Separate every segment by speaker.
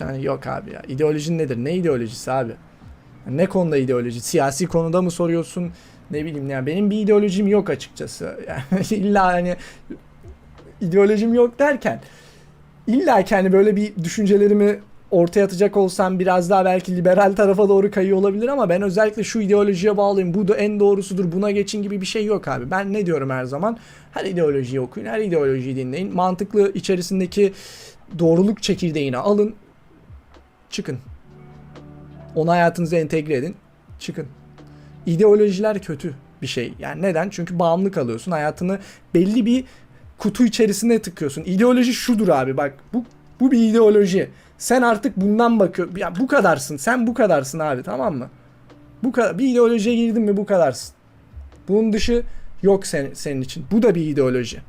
Speaker 1: Yani yok abi ya. İdeolojin nedir? Ne ideolojisi abi? Ne konuda ideoloji? Siyasi konuda mı soruyorsun? Ne bileyim ya benim bir ideolojim yok açıkçası. Yani illa hani ideolojim yok derken illa ki hani böyle bir düşüncelerimi ortaya atacak olsam biraz daha belki liberal tarafa doğru kayıyor olabilir ama ben özellikle şu ideolojiye bağlıyım. Bu da en doğrusudur. Buna geçin gibi bir şey yok abi. Ben ne diyorum her zaman? Her ideolojiyi okuyun, her ideolojiyi dinleyin. Mantıklı içerisindeki doğruluk çekirdeğini alın. Çıkın. Onu hayatınıza entegre edin. Çıkın. İdeolojiler kötü bir şey. Yani neden? Çünkü bağımlı kalıyorsun. Hayatını belli bir kutu içerisine tıkıyorsun. İdeoloji şudur abi bak. Bu bu bir ideoloji. Sen artık bundan bakıyor. Ya bu kadarsın. Sen bu kadarsın abi tamam mı? Bu kadar. Bir ideolojiye girdin mi bu kadarsın. Bunun dışı yok sen, senin için. Bu da bir ideoloji.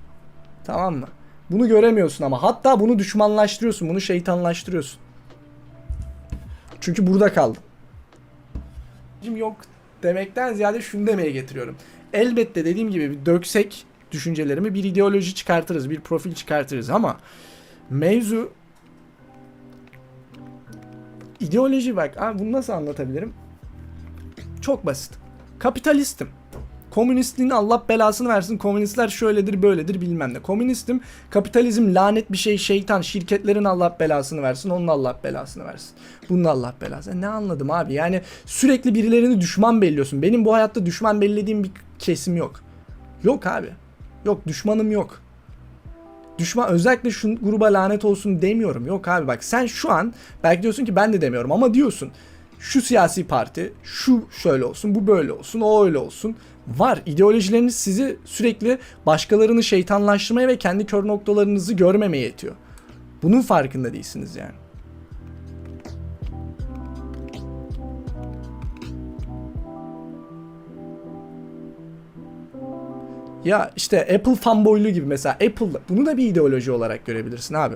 Speaker 1: Tamam mı? Bunu göremiyorsun ama hatta bunu düşmanlaştırıyorsun. Bunu şeytanlaştırıyorsun. Çünkü burada kaldım. Yok demekten ziyade şunu demeye getiriyorum. Elbette dediğim gibi bir döksek düşüncelerimi bir ideoloji çıkartırız, bir profil çıkartırız ama mevzu ideoloji bak. Abi bunu nasıl anlatabilirim? Çok basit. Kapitalistim. Komünistliğin Allah belasını versin. Komünistler şöyledir böyledir bilmem ne. Komünistim. Kapitalizm lanet bir şey şeytan. Şirketlerin Allah belasını versin. Onun Allah belasını versin. Bunun Allah belasını. Ne anladım abi? Yani sürekli birilerini düşman belliyorsun. Benim bu hayatta düşman bellediğim bir kesim yok. Yok abi. Yok düşmanım yok. Düşman özellikle şu gruba lanet olsun demiyorum. Yok abi bak sen şu an belki diyorsun ki ben de demiyorum ama diyorsun. Şu siyasi parti, şu şöyle olsun, bu böyle olsun, o öyle olsun. Var. İdeolojileriniz sizi sürekli başkalarını şeytanlaştırmaya ve kendi kör noktalarınızı görmemeye yetiyor. Bunun farkında değilsiniz yani. Ya işte Apple fanboyluğu gibi mesela Apple bunu da bir ideoloji olarak görebilirsin abi.